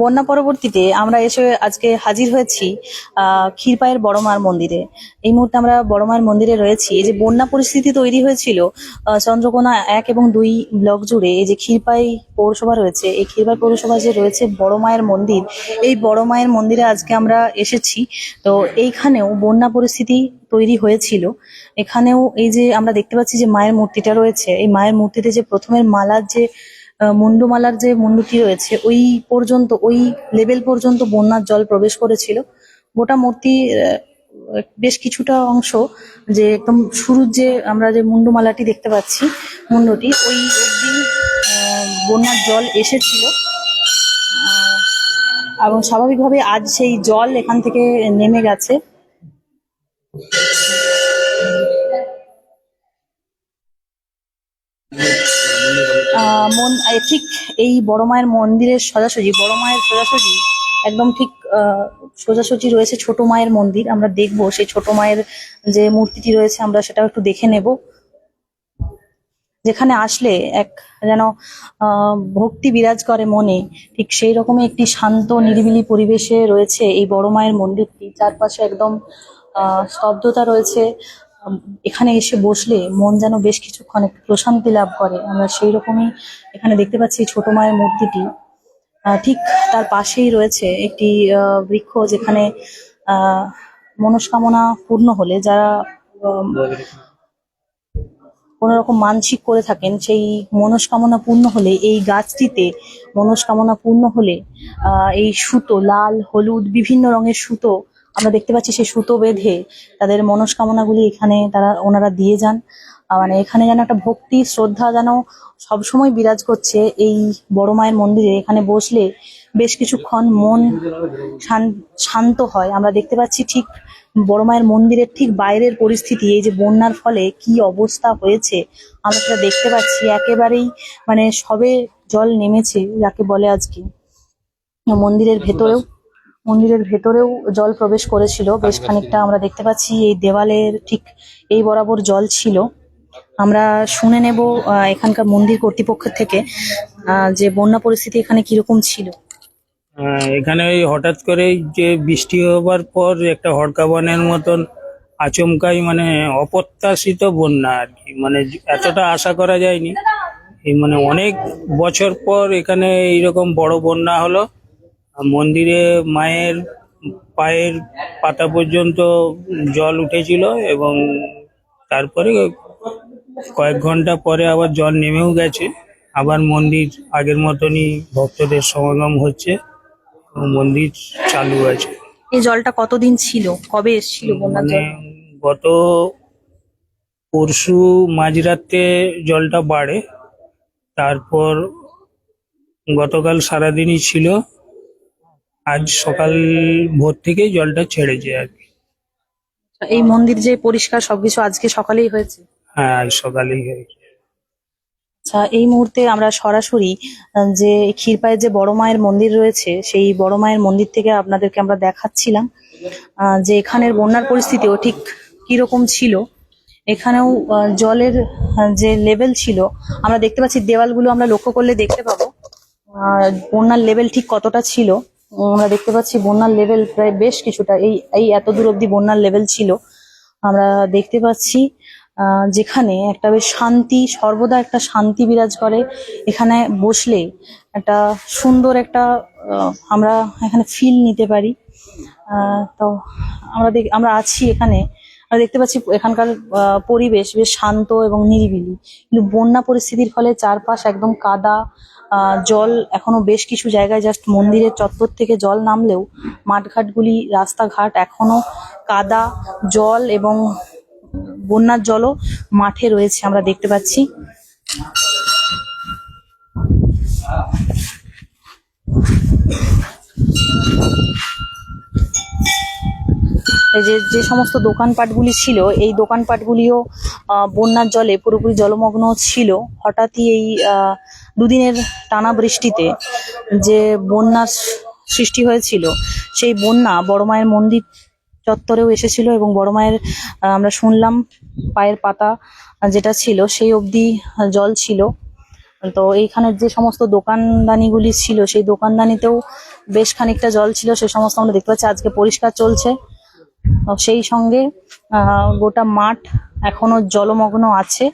বন্যা পরবর্তীতে আমরা এসে আজকে হাজির হয়েছি ক্ষীরপায়ের বড় মার মন্দিরে। এই মুহূর্তে আমরা বড় মায়ের মন্দিরে রয়েছি। এই যে বন্যা পরিস্থিতি তৈরি হয়েছিল চন্দ্রকোনা এক এবং দুই ব্লক জুড়ে এই যে ক্ষীরপাই পৌরসভা রয়েছে, এই ক্ষীরপাই পৌরসভা যে রয়েছে বড় মায়ের মন্দির, এই বড় মায়ের মন্দিরে আজকে আমরা এসেছি। তো এইখানেও বন্যা পরিস্থিতি তৈরি হয়েছিল। এখানেও এই যে আমরা দেখতে পাচ্ছি যে মায়ের মূর্তিটা রয়েছে, এই মায়ের মূর্তিতে যে প্রথমের মালার যে মুন্ডমালার যে মুন্ডুটি রয়েছে, ওই পর্যন্ত, ওই লেভেল পর্যন্ত বন্যার জল প্রবেশ করেছিল। গোটা মূর্তি বেশ কিছুটা অংশ যে একদম শুরুর যে আমরা যে মুন্ডমালাটি দেখতে পাচ্ছি, মুন্ডটি, ওই অবধি বন্যার জল এসেছিল। এবং স্বাভাবিকভাবে আজ সেই জল এখান থেকে নেমে গেছে। মন ঠিক এই বড় মায়ের মন্দিরের সোজাসুজি, বড় মায়ের সোজাসুজি, একদম ঠিক সোজাসুজি রয়েছে ছোট মায়ের মন্দির। আমরা দেখব সেই ছোট মায়ের যে মূর্তিটি রয়েছে, আমরা সেটাও একটু দেখে নেব। যেখানে আসলে এক যেন ভক্তি বিরাজ করে মনে, ঠিক সেই রকমই একটি শান্ত, নিরিবিলি পরিবেশে রয়েছে এই বড় মায়ের মন্দিরটি। চারপাশে একদম স্তব্ধতা রয়েছে। এখানে এসে বসলে মন যেন বেশ কিছুক্ষণ একটু প্রশান্তি লাভ করে। আমরা সেই রকমই এখানে দেখতে পাচ্ছি ছোট মায়ের মূর্তিটি। ঠিক তার পাশেই রয়েছে একটি বৃক্ষ যেখানে মনস্কামনা পূর্ণ হলে যারা কোনো রকম মানসিক করে থাকেন, সেই মনস্কামনা পূর্ণ হলে এই গাছটিতে মনস্কামনা পূর্ণ হলে এই সুতো, লাল, হলুদ, বিভিন্ন রঙের সুতো আমরা দেখতে পাচ্ছি সেই সুতো বেঁধে তাদের মনস্কামনাগুলি এখানে তারা ওনারা দিয়ে যান। মানে এখানে যেন একটা ভক্তি, শ্রদ্ধা যেন সবসময় বিরাজ করছে এই বড় মায়ের মন্দিরে। এখানে বসলে বেশ কিছুক্ষণ মন শান- শান্ত হয়। আমরা দেখতে পাচ্ছি ঠিক বড় মায়ের মন্দিরের ঠিক বাইরের পরিস্থিতি, এই যে বন্যার ফলে কি অবস্থা হয়েছে, আমরা সেটা দেখতে পাচ্ছি। একেবারেই মানে সবে জল নেমেছে, যাকে বলে আজকে মন্দিরের ভেতরেও। মন্দিরের ভেতরেও জল প্রবেশ করেছিল। বেশ খানিকটা আমরা দেখতে পাচ্ছি এই দেওয়ালের ঠিক এই বরাবর জল ছিল। আমরা শুনে নেব আহ, এখানকার মন্দির কর্তৃপক্ষের থেকে আহ, যে বন্যা পরিস্থিতি এখানে কীরকম ছিল। আহ, এখানে ওই হঠাৎ করে যে বৃষ্টি হবার পর একটা হড়কাবানের মতন আচমকাই মানে অপ্রত্যাশিত বন্যা আর কি। মানে এতটা আশা করা যায়নি। এই মানে অনেক বছর পর এখানে এইরকম বড় বন্যা হলো। মন্দিরে মায়ের পায়ের পাতা পর্যন্ত জল উঠেছিল এবং তারপরে কয়েক ঘণ্টা পরে আবার জল নেমেও গেছে। আবার মন্দির আগের মতনই ভক্তদের সমাগম হচ্ছে মন্দির চালু আছে। এই জলটা কতদিন ছিল? কবে এসেছিল মানে গত পরশু মাঝরাতে জলটা বাড়ে তারপর গতকাল সারাদিনই ছিল। আজ সকাল ভোর থেকেই জলটা ছেড়েছে আর কি। এই মন্দির যে পরিষ্কার সবকিছু আজকে সকালেই হয়েছে? হ্যাঁ আজ সকালেই হয়েছে। আচ্ছা এই মুহূর্তে আমরা সরাসরি যে ক্ষীরপায়ের যে বড় মায়ের মন্দির রয়েছে সেই বড় মায়ের মন্দির থেকে আপনাদেরকে আমরা দেখাচ্ছিলাম। যে এখানের বন্যার পরিস্থিতিও ঠিক কীরকম ছিল এখানেও জলের যে লেভেল ছিল আমরা দেখতে পাচ্ছি দেওয়ালগুলো আমরা লক্ষ্য করলে দেখতে পাবো। আহ, বন্যার লেভেল ঠিক কতটা ছিল আমরা দেখতে পাচ্ছি বন্যার লেভেল প্রায় বেশ কিছুটা। এই এই এত দূর অব্দি বন্যার লেভেল ছিল। আমরা দেখতে পাচ্ছি যেখানে একটা বেশ শান্তি, সর্বদা একটা শান্তি বিরাজ করে। এখানে বসলে একটা সুন্দর একটা আমরা এখানে ফিল নিতে পারি। তো আমরা দেখ, আমরা আছি এখানে। আমরা দেখতে পাচ্ছি এখানকার পরিবেশ বেশ শান্ত এবং নিরিবিলি। কিন্তু বন্যা পরিস্থিতির ফলে চারপাশ একদম কাদা জল এখনও বেশ কিছু জায়গায় জাস্ট মন্দিরের চত্বর থেকে জল নামলেও মাঠঘাটগুলি, রাস্তাঘাট এখনও কাদা, জল এবং বন্যার জলও মাঠে রয়েছে আমরা দেখতে পাচ্ছি। যে যে সমস্ত দোকানপাটগুলি ছিল, এই দোকানপাটগুলিও বন্যার জলে, পুরোপুরি জলমগ্ন ছিল। হঠাৎই এই দুদিনের টানা বৃষ্টিতে যে বন্যার সৃষ্টি হয়েছিল, সেই বন্যা বড় মায়ের মন্দির চত্বরেও এসেছিল এবং বড় মায়ের আমরা শুনলাম পায়ের পাতা যেটা ছিল, সেই অবধি জল ছিল। তো এইখানের যে সমস্ত দোকানদানিগুলি ছিল, সেই দোকানদানিতেও বেশ খানিকটা জল ছিল, সে সমস্ত আমরা দেখতে পাচ্ছি। আজকে পরিষ্কার চলছে। সেই সঙ্গে গোটা মাঠ এখনও জলমগ্ন আছে।